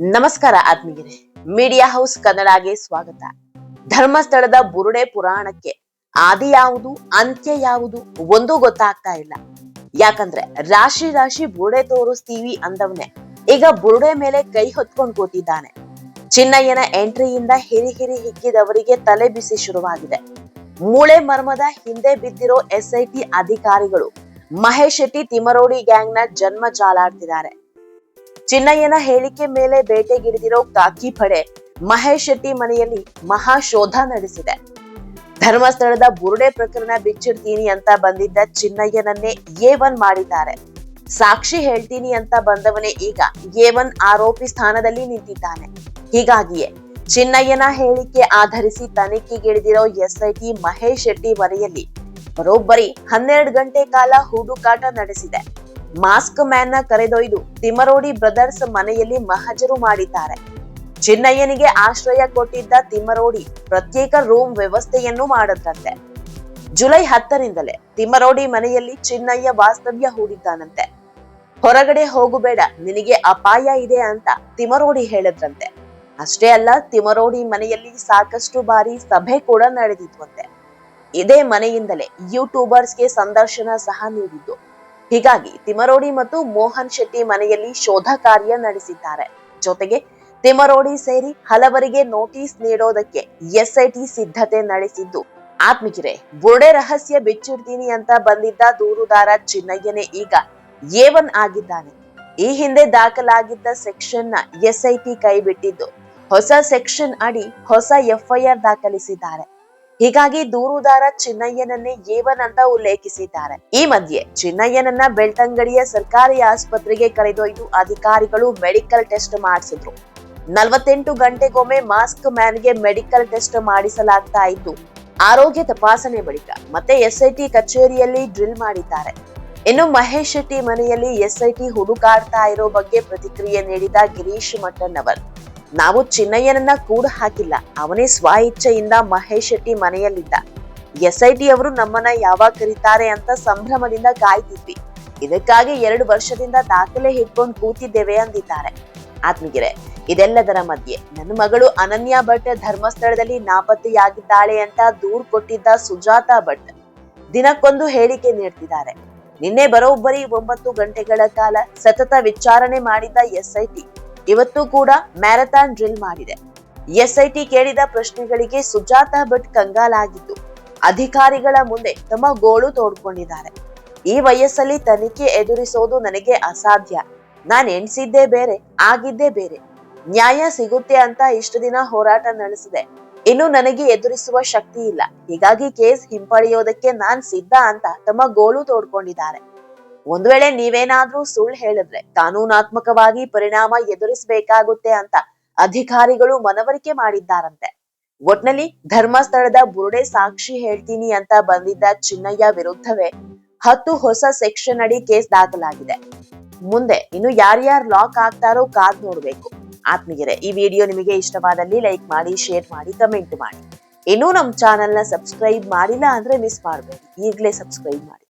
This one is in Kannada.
ನಮಸ್ಕಾರ ಆತ್ಮೀಯರೇ. ಮೀಡಿಯಾ ಹೌಸ್ ಕನ್ನಡಗೆ ಸ್ವಾಗತ. ಧರ್ಮಸ್ಥಳದ ಬುರುಡೆ ಪುರಾಣಕ್ಕೆ ಆದಿ ಯಾವುದು, ಅಂತ್ಯ ಯಾವುದು ಒಂದು ಗೊತ್ತಾಗ್ತಾ ಇಲ್ಲ. ಯಾಕಂದ್ರೆ ರಾಶಿ ರಾಶಿ ಬುರುಡೆ ತೋರಿಸ್ತೀವಿ ಅಂದವನೆ, ಈಗ ಬುರುಡೆ ಮೇಲೆ ಕೈ ಹೊತ್ಕೊಂಡು ಕೂತಿದ್ದಾನೆ. ಚಿನ್ನಯ್ಯನ ಎಂಟ್ರಿಯಿಂದ ಹಿರಿ ಹಿರಿ ಹಿಕ್ಕಿದವರಿಗೆ ತಲೆ ಬಿಸಿ ಶುರುವಾಗಿದೆ. ಮೂಳೆ ಮರ್ಮದ ಹಿಂದೆ ಬಿದ್ದಿರೋ ಎಸ್ಐಟಿ ಅಧಿಕಾರಿಗಳು ಮಹೇಶ್ ಶೆಟ್ಟಿ ತಿಮರೋಡಿ ಗ್ಯಾಂಗ್ನ ಜನ್ಮ ಜಾಲಾಡ್ತಿದ್ದಾರೆ. ಚಿನ್ನಯ್ಯನ ಹೇಳಿಕೆ ಮೇಲೆ ಬೇಟೆಗಿಡಿದಿರೋ ಕಾಕಿ ಪಡೆ ಮಹೇಶ್ ಶೆಟ್ಟಿ ಮನೆಯಲ್ಲಿ ಮಹಾ ಶೋಧ ನಡೆಸಿದೆ. ಧರ್ಮಸ್ಥಳದ ಬುರುಡೆ ಪ್ರಕರಣ ಬಿಚ್ಚಿಡ್ತೀನಿ ಅಂತ ಬಂದಿದ್ದ ಚಿನ್ನಯ್ಯನನ್ನೇ ಎ ಒನ್ ಮಾಡಿದ್ದಾರೆ. ಸಾಕ್ಷಿ ಹೇಳ್ತೀನಿ ಅಂತ ಬಂದವನೇ ಈಗ ಎ ಒನ್ ಆರೋಪಿ ಸ್ಥಾನದಲ್ಲಿ ನಿಂತಿದ್ದಾನೆ. ಹೀಗಾಗಿಯೇ ಚಿನ್ನಯ್ಯನ ಹೇಳಿಕೆ ಆಧರಿಸಿ ತನಿಖೆಗಿಳಿದಿರೋ ಎಸ್ಐಟಿ ಮಹೇಶ್ ಶೆಟ್ಟಿ ಮನೆಯಲ್ಲಿ ಬರೋಬ್ಬರಿ ಹನ್ನೆರಡು ಗಂಟೆ ಕಾಲ ಹುಡುಕಾಟ ನಡೆಸಿದೆ. ಮಾಸ್ಕ್ ಮ್ಯಾನ್ನ ಕರೆದೊಯ್ದು ತಿಮರೋಡಿ ಬ್ರದರ್ಸ್ ಮನೆಯಲ್ಲಿ ಮಹಜರು ಮಾಡಿದ್ದಾರೆ. ಚಿನ್ನಯ್ಯನಿಗೆ ಆಶ್ರಯ ಕೊಟ್ಟಿದ್ದ ತಿಮರೋಡಿ ಪ್ರತ್ಯೇಕ ರೂಮ್ ವ್ಯವಸ್ಥೆಯನ್ನು ಮಾಡದ್ರಂತೆ. ಜುಲೈ ಹತ್ತರಿಂದಲೇ ತಿಮರೋಡಿ ಮನೆಯಲ್ಲಿ ಚಿನ್ನಯ್ಯ ವಾಸ್ತವ್ಯ ಹೂಡಿದ್ದಾನಂತೆ. ಹೊರಗಡೆ ಹೋಗಬೇಡ, ನಿನಗೆ ಅಪಾಯ ಇದೆ ಅಂತ ತಿಮರೋಡಿ ಹೇಳಿದ್ರಂತೆ. ಅಷ್ಟೇ ಅಲ್ಲ ತಿಮರೋಡಿ ಮನೆಯಲ್ಲಿ ಸಾಕಷ್ಟು ಬಾರಿ ಸಭೆ ಕೂಡ ನಡೆದಿದ್ವಂತೆ. ಇದೇ ಮನೆಯಿಂದಲೇ ಯೂಟ್ಯೂಬರ್ಸ್ಗೆ ಸಂದರ್ಶನ ಸಹ ನೀಡಿದ್ದು. ಹೀಗಾಗಿ ತಿಮರೋಡಿ ಮತ್ತು ಮೋಹನ್ ಶೆಟ್ಟಿ ಮನೆಯಲ್ಲಿ ಶೋಧ ಕಾರ್ಯ ನಡೆಸಿದ್ದಾರೆ. ಜೊತೆಗೆ ತಿಮರೋಡಿ ಸೇರಿ ಹಲವರಿಗೆ ನೋಟಿಸ್ ನೀಡೋದಕ್ಕೆ ಎಸ್ಐಟಿ ಸಿದ್ಧತೆ ನಡೆಸಿದ್ದು. ಆತ್ಮಿಕಿರೆ, ಬುರ್ಡೆ ರಹಸ್ಯ ಬಿಚ್ಚಿಡ್ತೀನಿ ಅಂತ ಬಂದಿದ್ದ ದೂರುದಾರ ಚಿನ್ನಯ್ಯನೇ ಈಗ ಒನ್ ಆಗಿದ್ದಾನೆ. ಈ ಹಿಂದೆ ದಾಖಲಾಗಿದ್ದ ಸೆಕ್ಷನ್ನ ಎಸ್ಐಟಿ ಕೈ ಬಿಟ್ಟಿದ್ದು ಹೊಸ ಸೆಕ್ಷನ್ ಅಡಿ ಹೊಸ ಎಫ್ಐಆರ್ ದಾಖಲಿಸಿದ್ದಾರೆ. ಹೀಗಾಗಿ ದೂರುದಾರ ಚಿನ್ನಯ್ಯನನ್ನೇ ಏವನ್ ಅಂತ ಉಲ್ಲೇಖಿಸಿದ್ದಾರೆ. ಈ ಮಧ್ಯೆ ಚಿನ್ನಯ್ಯನನ್ನ ಬೆಳ್ತಂಗಡಿಯ ಸರ್ಕಾರಿ ಆಸ್ಪತ್ರೆಗೆ ಕರೆದೊಯ್ದು ಅಧಿಕಾರಿಗಳು ಮೆಡಿಕಲ್ ಟೆಸ್ಟ್ ಮಾಡಿಸಿದ್ರು. ನಲವತ್ತೆಂಟು ಗಂಟೆಗೊಮ್ಮೆ ಮಾಸ್ಕ್ ಮ್ಯಾನ್ಗೆ ಮೆಡಿಕಲ್ ಟೆಸ್ಟ್ ಮಾಡಿಸಲಾಗ್ತಾ ಇತ್ತು. ಆರೋಗ್ಯ ತಪಾಸಣೆ ಬಳಿಕ ಮತ್ತೆ ಎಸ್ಐಟಿ ಕಚೇರಿಯಲ್ಲಿ ಡ್ರಿಲ್ ಮಾಡಿದ್ದಾರೆ. ಇನ್ನು ಮಹೇಶ್ ಶೆಟ್ಟಿ ಮನೆಯಲ್ಲಿ ಎಸ್ಐಟಿ ಹುಡುಕಾಡ್ತಾ ಇರೋ ಬಗ್ಗೆ ಪ್ರತಿಕ್ರಿಯೆ ನೀಡಿದ ಗಿರೀಶ್ ಮಟ್ಟಣ್ಣವರ್. ನಾವು ಚಿನ್ನಯ್ಯನನ್ನ ಕೂಡ ಹಾಕಿಲ್ಲ. ಅವನೇ ಸ್ವ ಇಚ್ಛೆಯಿಂದ ಮಹೇಶ್ ಶೆಟ್ಟಿ ಮನೆಯಲ್ಲಿದ್ದ. ಎಸ್ಐಟಿ ಅವರು ನಮ್ಮನ್ನ ಯಾವಾಗ ಕರೀತಾರೆ ಅಂತ ಸಂಭ್ರಮದಿಂದ ಕಾಯ್ತಿದ್ವಿ. ಇದಕ್ಕಾಗಿ ಎರಡು ವರ್ಷದಿಂದ ದಾಖಲೆ ಹಿಡ್ಕೊಂಡು ಕೂತಿದ್ದೇವೆ ಅಂದಿದ್ದಾರೆ. ಆತ್ಮಗಿರೆ ಇದೆಲ್ಲದರ ಮಧ್ಯೆ ನನ್ನ ಮಗಳು ಅನನ್ಯ ಭಟ್ ಧರ್ಮಸ್ಥಳದಲ್ಲಿ ನಾಪತ್ತೆಯಾಗಿದ್ದಾಳೆ ಅಂತ ದೂರ್ ಕೊಟ್ಟಿದ್ದ ಸುಜಾತಾ ಭಟ್ ದಿನಕ್ಕೊಂದು ಹೇಳಿಕೆ ನೀಡ್ತಿದ್ದಾರೆ. ನಿನ್ನೆ ಬರೋಬ್ಬರಿ ಒಂಬತ್ತು ಗಂಟೆಗಳ ಕಾಲ ಸತತ ವಿಚಾರಣೆ ಮಾಡಿದ್ದ ಎಸ್ಐಟಿ ಇವತ್ತು ಕೂಡ ಮ್ಯಾರಥಾನ್ ಡ್ರಿಲ್ ಮಾಡಿದೆ. ಎಸ್ಐಟಿ ಕೇಳಿದ ಪ್ರಶ್ನೆಗಳಿಗೆ ಸುಜಾತಾ ಭಟ್ ಕಂಗಾಲಾಗಿದ್ದು, ಅಧಿಕಾರಿಗಳ ಮುಂದೆ ತಮ್ಮ ಗೋಳು ತೋಡ್ಕೊಂಡಿದ್ದಾರೆ. ಈ ವಯಸ್ಸಲ್ಲಿ ತನಿಖೆ ಎದುರಿಸೋದು ನನಗೆ ಅಸಾಧ್ಯ. ನಾನ್ ಎಣಿಸಿದ್ದೇ ಬೇರೆ, ಆಗಿದ್ದೇ ಬೇರೆ. ನ್ಯಾಯ ಸಿಗುತ್ತೆ ಅಂತ ಇಷ್ಟು ದಿನ ಹೋರಾಟ ನಡೆಸಿದೆ. ಇನ್ನು ನನಗೆ ಎದುರಿಸುವ ಶಕ್ತಿ ಇಲ್ಲ. ಹೀಗಾಗಿ ಕೇಸ್ ಹಿಂಪಡೆಯೋದಕ್ಕೆ ನಾನ್ ಸಿದ್ಧ ಅಂತ ತಮ್ಮ ಗೋಳು ತೋಡ್ಕೊಂಡಿದ್ದಾರೆ. ಒಂದ್ ವೇಳೆ ನೀವೇನಾದ್ರೂ ಸುಳ್ಳು ಹೇಳಿದ್ರೆ ಕಾನೂನಾತ್ಮಕವಾಗಿ ಪರಿಣಾಮ ಎದುರಿಸಬೇಕಾಗುತ್ತೆ ಅಂತ ಅಧಿಕಾರಿಗಳು ಮನವರಿಕೆ ಮಾಡಿದ್ದಾರಂತೆ. ಒಟ್ನಲ್ಲಿ ಧರ್ಮಸ್ಥಳದ ಬುರುಡೆ ಸಾಕ್ಷಿ ಹೇಳ್ತೀನಿ ಅಂತ ಬಂದಿದ್ದ ಚಿನ್ನಯ್ಯ ವಿರುದ್ಧವೇ ಹತ್ತು ಹೊಸ ಸೆಕ್ಷನ್ ಅಡಿ ಕೇಸ್ ದಾಖಲಾಗಿದೆ. ಮುಂದೆ ಇನ್ನು ಯಾರ್ಯಾರು ಲಾಕ್ ಆಗ್ತಾರೋ ಕಾದ್ ನೋಡ್ಬೇಕು. ಆತ್ಮೀಯರೇ, ಈ ವಿಡಿಯೋ ನಿಮಗೆ ಇಷ್ಟವಾದಲ್ಲಿ ಲೈಕ್ ಮಾಡಿ, ಶೇರ್ ಮಾಡಿ, ಕಮೆಂಟ್ ಮಾಡಿ. ಇನ್ನೂ ನಮ್ಮ ಚಾನೆಲ್ನ ಸಬ್ಸ್ಕ್ರೈಬ್ ಮಾಡಿಲ್ಲ ಅಂದ್ರೆ ಮಿಸ್ ಮಾಡಬೇಡಿ. ಈಗಲೇ ಸಬ್ಸ್ಕ್ರೈಬ್ ಮಾಡಿ.